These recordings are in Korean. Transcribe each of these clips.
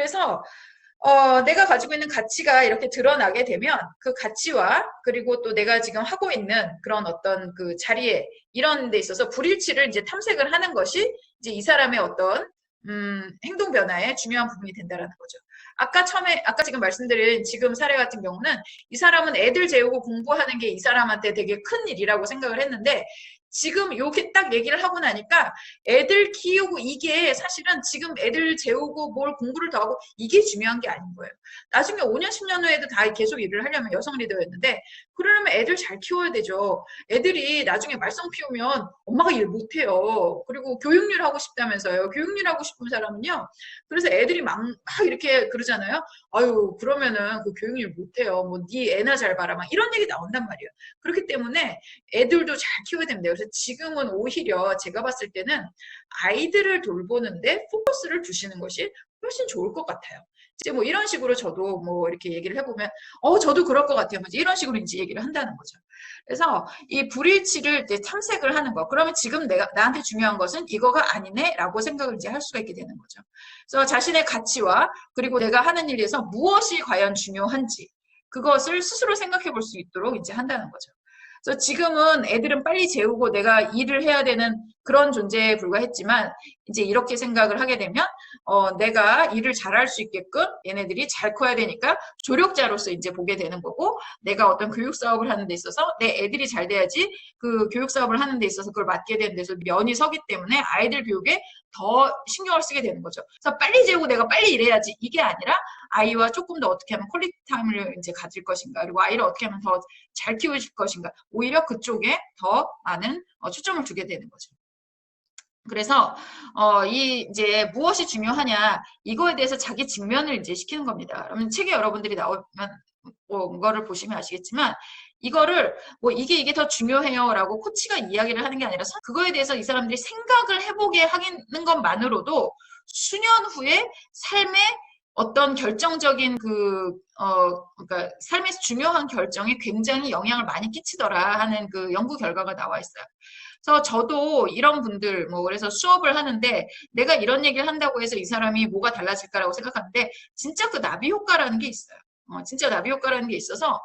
그래서 어, 내가 가지고 있는 가치가 이렇게 드러나게 되면 그 가치와 그리고 또 내가 지금 하고 있는 그런 어떤 그 자리에 이런 데 있어서 불일치를 이제 탐색을 하는 것이 이제 이 사람의 어떤 음, 행동 변화에 중요한 부분이 된다라는 거죠. 아까 처음에 아까 지금 말씀드린 지금 사례 같은 경우는 이 사람은 애들 재우고 공부하는 게 이 사람한테 되게 큰 일이라고 생각을 했는데 지금 요게 딱 얘기를 하고 나니까 애들 키우고 이게 사실은 지금 애들 재우고 뭘 공부를 더 하고 이게 중요한 게 아닌 거예요. 나중에 5년, 10년 후에도 다 계속 일을 하려면 여성 리더였는데 그러려면 애들 잘 키워야 되죠. 애들이 나중에 말썽 피우면 엄마가 일 못해요. 그리고 교육일 하고 싶다면서요. 교육일 하고 싶은 사람은요. 그래서 애들이 막, 막 이렇게 그러잖아요. 아유 그러면은 그 교육일 못해요. 뭐 네 애나 잘 봐라. 막 이런 얘기 나온단 말이에요. 그렇기 때문에 애들도 잘 키워야 됩니다. 그래서 지금은 오히려 제가 봤을 때는 아이들을 돌보는데 포커스를 두시는 것이 훨씬 좋을 것 같아요. 이제 뭐 이런 식으로 저도 뭐 이렇게 얘기를 해보면 어 저도 그럴 것 같아요. 뭐 이런 식으로 이제 얘기를 한다는 거죠. 그래서 이 불일치를 이제 탐색을 하는 거. 그러면 지금 내가 나한테 중요한 것은 이거가 아니네라고 생각을 이제 할 수가 있게 되는 거죠. 그래서 자신의 가치와 그리고 내가 하는 일에서 무엇이 과연 중요한지 그것을 스스로 생각해 볼 수 있도록 이제 한다는 거죠. 그래서 지금은 애들은 빨리 재우고 내가 일을 해야 되는 그런 존재에 불과했지만 이제 이렇게 생각을 하게 되면 어, 내가 일을 잘할 수 있게끔 얘네들이 잘 커야 되니까 조력자로서 이제 보게 되는 거고 내가 어떤 교육 사업을 하는 데 있어서 내 애들이 잘 돼야지 그 교육 사업을 하는 데 있어서 그걸 맡게 되는 데서 면이 서기 때문에 아이들 교육에 더 신경을 쓰게 되는 거죠. 그래서 빨리 재우고 내가 빨리 일해야지 이게 아니라 아이와 조금 더 어떻게 하면 퀄리티 타임을 이제 가질 것인가 그리고 아이를 어떻게 하면 더 잘 키우실 것인가 오히려 그쪽에 더 많은 어, 초점을 두게 되는 거죠. 그래서 어, 이 이제 무엇이 중요하냐 이거에 대해서 자기 직면을 이제 시키는 겁니다. 그러면 책에 여러분들이 나오면 뭐 거를 보시면 아시겠지만 이거를 뭐 이게 이게 더 중요해요라고 코치가 이야기를 하는 게 아니라 그거에 대해서 이 사람들이 생각을 해보게 하는 것만으로도 수년 후에 삶의 어떤 결정적인 그, 어, 그러니까 삶에서 중요한 결정에 굉장히 영향을 많이 끼치더라 하는 그 연구 결과가 나와 있어요. 그래서 저도 이런 분들 뭐 그래서 수업을 하는데 내가 이런 얘기를 한다고 해서 이 사람이 뭐가 달라질까라고 생각하는데 진짜 그 나비 효과라는 게 있어요. 어, 진짜 나비 효과라는 게 있어서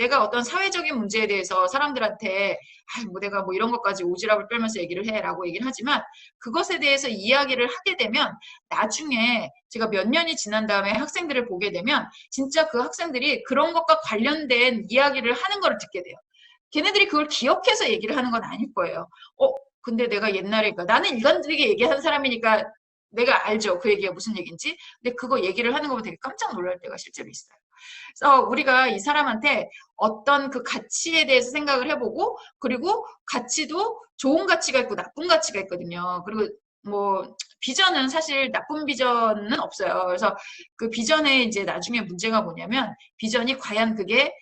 내가 어떤 사회적인 문제에 대해서 사람들한테 아, 뭐 내가 뭐 이런 것까지 오지랖을 떨면서 얘기를 해라고 얘기를 하지만 그것에 대해서 이야기를 하게 되면 나중에 제가 몇 년이 지난 다음에 학생들을 보게 되면 진짜 그 학생들이 그런 것과 관련된 이야기를 하는 걸 듣게 돼요. 걔네들이 그걸 기억해서 얘기를 하는 건 아닐 거예요. 어, 근데 내가 옛날에, 그러니까 나는 일관되게 얘기하는 사람이니까 내가 알죠. 그 얘기가 무슨 얘기인지. 근데 그거 얘기를 하는 거 보면 되게 깜짝 놀랄 때가 실제로 있어요. 그래서 우리가 이 사람한테 어떤 그 가치에 대해서 생각을 해보고, 그리고 가치도 좋은 가치가 있고 나쁜 가치가 있거든요. 그리고 뭐, 비전은 사실 나쁜 비전은 없어요. 그래서 그 비전에 이제 나중에 문제가 뭐냐면, 비전이 과연 그게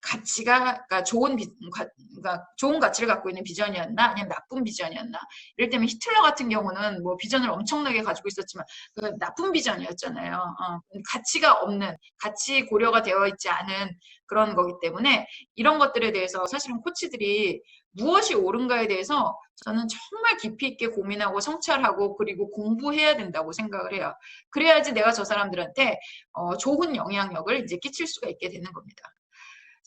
가치가 그러니까 좋은 비, 그러니까 좋은 가치를 갖고 있는 비전이었나 아니면 나쁜 비전이었나 이럴 때면 히틀러 같은 경우는 뭐 비전을 엄청나게 가지고 있었지만 그 나쁜 비전이었잖아요. 어, 가치가 없는 가치 고려가 되어 있지 않은 그런 거기 때문에 이런 것들에 대해서 사실은 코치들이 무엇이 옳은가에 대해서 저는 정말 깊이 있게 고민하고 성찰하고 그리고 공부해야 된다고 생각을 해요. 그래야지 내가 저 사람들한테 어, 좋은 영향력을 이제 끼칠 수가 있게 되는 겁니다.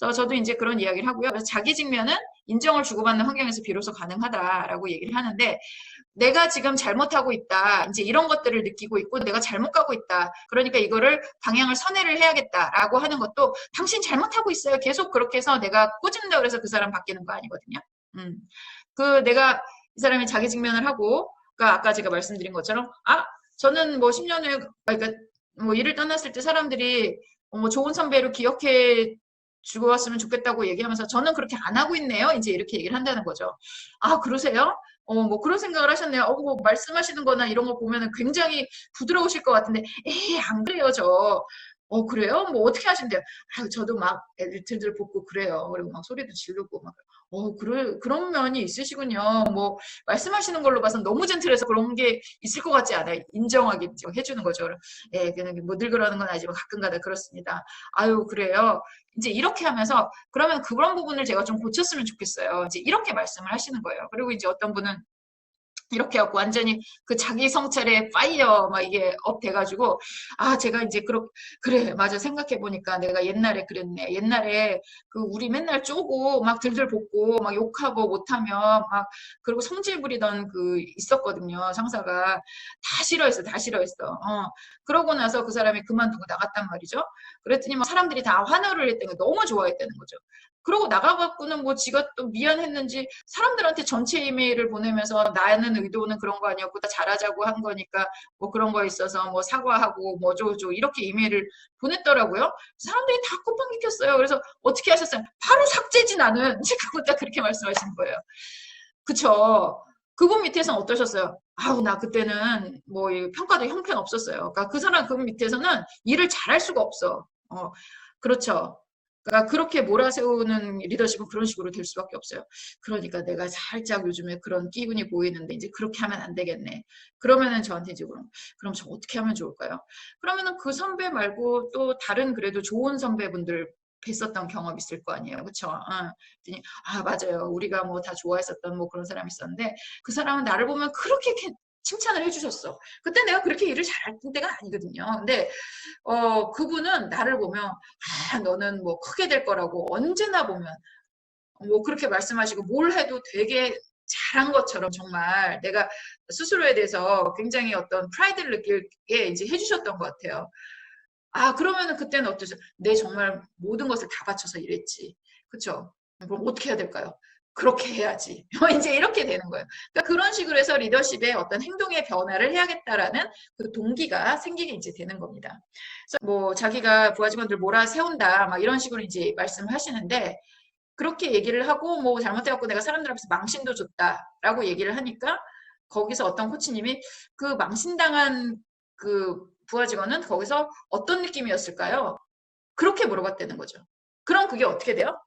그래서 저도 이제 그런 이야기를 하고요. 자기 직면은 인정을 주고받는 환경에서 비로소 가능하다라고 얘기를 하는데 내가 지금 잘못하고 있다. 이제 이런 것들을 느끼고 있고 내가 잘못 가고 있다. 그러니까 이거를 방향을 선회를 해야겠다라고 하는 것도 당신 잘못하고 있어요. 계속 그렇게 해서 내가 꼬집는다 그래서 그 사람 바뀌는 거 아니거든요. 음. 그 내가 이 사람이 자기 직면을 하고 그러니까 아까 제가 말씀드린 것처럼 아 저는 뭐 10년 후에 그러니까 뭐 일을 떠났을 때 사람들이 뭐 좋은 선배로 기억해 주고 왔으면 좋겠다고 얘기하면서 저는 그렇게 안 하고 있네요. 이제 이렇게 얘기를 한다는 거죠. 아, 그러세요? 어, 뭐 그런 생각을 하셨네요. 어, 뭐 말씀하시는 거나 이런 거 보면은 굉장히 부드러우실 것 같은데, 에이, 안 그래요, 저. 어, 그래요? 뭐 어떻게 하신대요? 아, 저도 막 애들 들들 볶고 그래요. 그리고 막 소리도 지르고 막. 어, 그래, 그런 면이 있으시군요. 뭐, 말씀하시는 걸로 봐서 너무 젠틀해서 그런 게 있을 것 같지 않아요. 인정하게 해주는 거죠. 예, 그냥 뭐늘 그러는 건 아니지만 가끔 가다 그렇습니다. 아유, 그래요. 이제 이렇게 하면서 그러면 그런 부분을 제가 좀 고쳤으면 좋겠어요. 이제 이렇게 말씀을 하시는 거예요. 그리고 이제 어떤 분은 이렇게 해갖고 완전히 그 자기 성찰에 파이어 막 이게 업 돼가지고 아 제가 이제 그렇 그래 맞아. 생각해 보니까 내가 옛날에 그랬네. 옛날에 그 우리 맨날 쪼고 막 들들 볶고 막 욕하고 못하면 막 그리고 성질 부리던 그 있었거든요 상사가. 다 싫어했어 다 싫어했어. 어. 그러고 나서 그 사람이 그만두고 나갔단 말이죠. 그랬더니 막 사람들이 다 환호를 했다는 거 너무 좋아했다는 거죠 그러고 나가갖고는 뭐 지가 또 미안했는지 사람들한테 전체 이메일을 보내면서 나는 의도는 그런 거 아니었고 다 잘하자고 한 거니까 뭐 그런 거 있어서 뭐 사과하고 뭐 어쩌고저쩌고 이렇게 이메일을 보냈더라고요. 사람들이 다 쿠팡 끼켰어요. 그래서 어떻게 하셨어요? 바로 삭제지 나는. 제가 딱 그렇게 말씀하시는 거예요. 그쵸. 그분 밑에서는 어떠셨어요? 아우 나 그때는 뭐이 평가도 형편 없었어요. 그러니까 그 사람 그 밑에서는 일을 잘할 수가 없어. 어 그렇죠. 그러니까 그렇게 몰아세우는 리더십은 그런 식으로 될 수밖에 없어요. 그러니까 내가 살짝 요즘에 그런 기운이 보이는데 이제 그렇게 하면 안 되겠네. 그러면은 저한테 이제 그럼 그럼 저 어떻게 하면 좋을까요? 그러면은 그 선배 말고 또 다른 그래도 좋은 선배분들 뵀었던 경험 있을 거 아니에요. 그쵸? 어. 아, 맞아요. 우리가 뭐 다 좋아했었던 뭐 그런 사람이 있었는데 그 사람은 나를 보면 그렇게 게- 칭찬을 해주셨어. 그때 내가 그렇게 일을 잘할 때가 아니거든요. 근데 어, 그분은 나를 보면 아, 너는 뭐 크게 될 거라고 언제나 보면 뭐 그렇게 말씀하시고 뭘 해도 되게 잘한 것처럼 정말 내가 스스로에 대해서 굉장히 어떤 프라이드를 느끼게 이제 해주셨던 것 같아요. 아, 그러면은 그때는 어떠세요? 내 정말 모든 것을 다 바쳐서 일했지. 그쵸? 그럼 어떻게 해야 될까요? 그렇게 해야지. 이제 이렇게 되는 거예요. 그러니까 그런 식으로 해서 리더십의 어떤 행동의 변화를 해야겠다라는 그 동기가 생기게 이제 되는 겁니다. 그래서 뭐 자기가 부하 직원들 몰아 세운다, 막 이런 식으로 이제 말씀을 하시는데 그렇게 얘기를 하고 뭐 잘못해갖고 내가 사람들 앞에서 망신도 줬다라고 얘기를 하니까 거기서 어떤 코치님이 그 망신당한 그 부하 직원은 거기서 어떤 느낌이었을까요? 그렇게 물어봤다는 거죠. 그럼 그게 어떻게 돼요?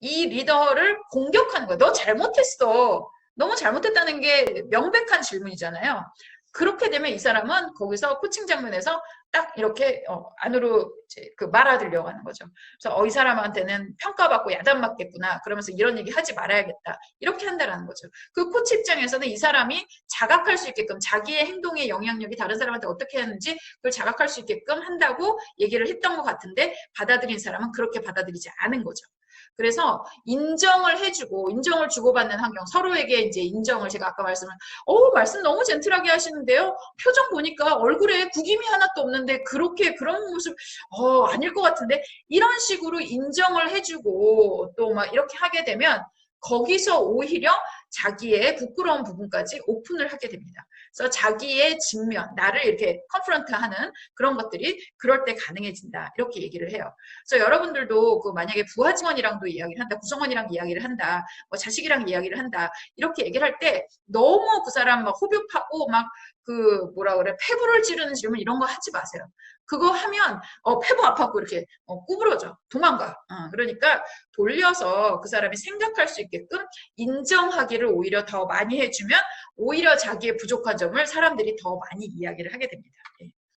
이 리더를 공격하는 거예요. 너 잘못했어. 너무 잘못했다는 게 명백한 질문이잖아요. 그렇게 되면 이 사람은 거기서 코칭 장면에서 딱 이렇게 어, 안으로 이제 그 말아들려고 하는 거죠. 그래서 어, 이 사람한테는 평가받고 야단 맞겠구나. 그러면서 이런 얘기 하지 말아야겠다. 이렇게 한다라는 거죠. 그 코치 입장에서는 이 사람이 자각할 수 있게끔 자기의 행동의 영향력이 다른 사람한테 어떻게 하는지 그걸 자각할 수 있게끔 한다고 얘기를 했던 것 같은데 받아들인 사람은 그렇게 받아들이지 않은 거죠. 그래서 인정을 해주고 인정을 주고받는 환경 서로에게 이제 인정을 제가 아까 말씀을 어 말씀 너무 젠틀하게 하시는데요? 표정 보니까 얼굴에 구김이 하나도 없는데 그렇게 그런 모습 어 아닐 것 같은데? 이런 식으로 인정을 해주고 또 막 이렇게 하게 되면 거기서 오히려 자기의 부끄러운 부분까지 오픈을 하게 됩니다. 그래서 자기의 직면, 나를 이렇게 컨프런트하는 그런 것들이 그럴 때 가능해진다. 이렇게 얘기를 해요. 그래서 여러분들도 그 만약에 부하 직원이랑도 이야기를 한다, 구성원이랑 이야기를 한다, 뭐 자식이랑 이야기를 한다 이렇게 얘기를 할 때 너무 그 사람 막 호흡하고 막 그 뭐라 그래 폐부를 찌르는 질문 이런 거 하지 마세요. 그거 하면 어 폐부 아파갖고 이렇게 어, 구부러져 도망가. 어, 그러니까 돌려서 그 사람이 생각할 수 있게끔 인정하기를 오히려 더 많이 해주면 오히려 자기의 부족한 점을 사람들이 더 많이 이야기를 하게 됩니다. 예.